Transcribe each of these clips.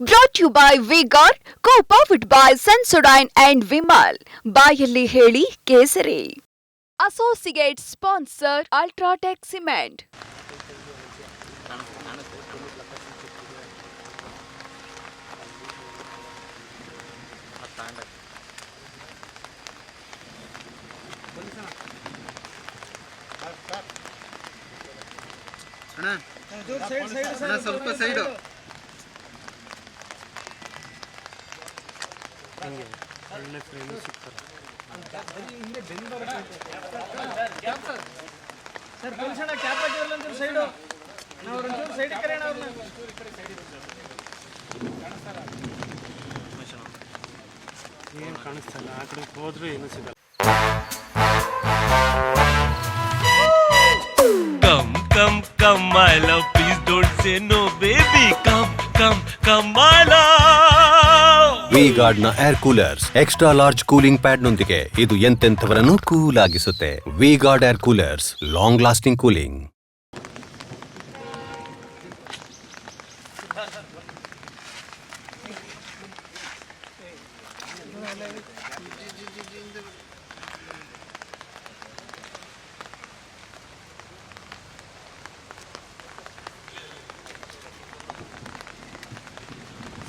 Brought you by V Guard co powered by Sensodyne and Vimal ಬಾಯಲ್ಲಿ ಹೇಳಿ ಕೇಸರಿ. Associate sponsor UltraTech cement ಸ್ವಲ್ಪ side. ಒಳ್ಳೆ friends ಸಿಗ್ತಾರೆ ಸರ್ ಪೊಲೀಸಣ್ಣ ಕ್ಯಾಪ್ ಹಾಕಿರಲ್ಲ ಒಂಚೂರು ಸೈಡು ನಾವು ಒಂಚೂರು ಸೈಡ್ ಕರೆಯೋಣ ಅವ್ರನ್ನ ಏನು ಕಾಣಿಸ್ತಾ ಇಲ್ಲ ಆ ಕಡೆ ಹೋದ್ರೂ ಏನೂ ಸಿಗಲ್ಲ Come, come, come, my love. Please don't say no, baby. Come, come, come, my love. V ಗಾರ್ಡ್ನ air coolers extra large cooling pad ನೊಂದಿಗೆ ಇದು ಎಂತೆಂಥವರನ್ನು cool ಆಗಿಸುತ್ತೆ. V Guard air coolers long lasting cooling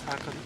ಸಾಕದು.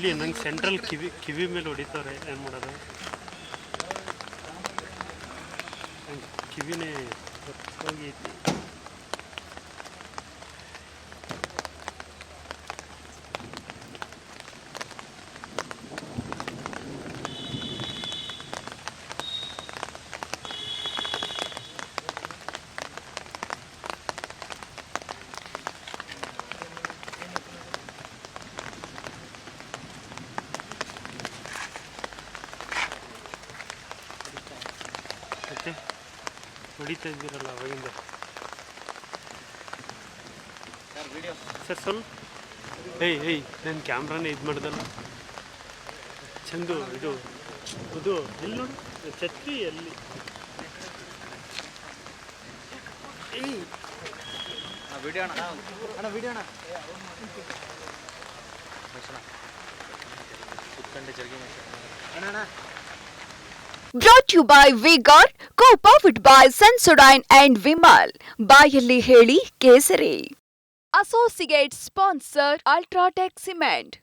ಇಲ್ಲಿ ನಂಗೆ ಸೆಂಟ್ರಲ್ ಕಿವಿ ಕಿವಿ ಮೇಲೆ ಹೊಡಿತಾರೆ ಏನು ಮಾಡೋದು? ಕಿವಿನೇ ಹೋಗೈತಿ ಮತ್ತೆ ಹೊಡಿತಾ ಇದ್ದೀರಲ್ಲ ಅವಾಗಿಂದ. ಸರ್ ಸ್ವಲ್ಪ ಏಯ್ ಏಯ್ ನನ್ನ ಕ್ಯಾಮ್ರಾನೇ ಇದು ಮಾಡ್ದಲ್ಲ. ಚಂದು ಇದು ಇದು ಎಲ್ಲಿ ನೋಡು? ಛತ್ರಿ ಎಲ್ಲಿ? ಏಯ್. ವಿಡಿಯೋ ಅಣ್ಣ. ಅಣ್ಣ ವಿಡಿಯೋ ಅಣ್ಣ. ಕುತ್ಕೊಂಡೆ ಜರ್ಗಿ ಅಣ್ಣ ಅಣ್ಣ. Brought you by V Guard co powered by Sensodyne and Vimal ಬಾಯಲ್ಲಿ ಹೇಳಿ ಕೇಸರಿ. Associate sponsor UltraTech cement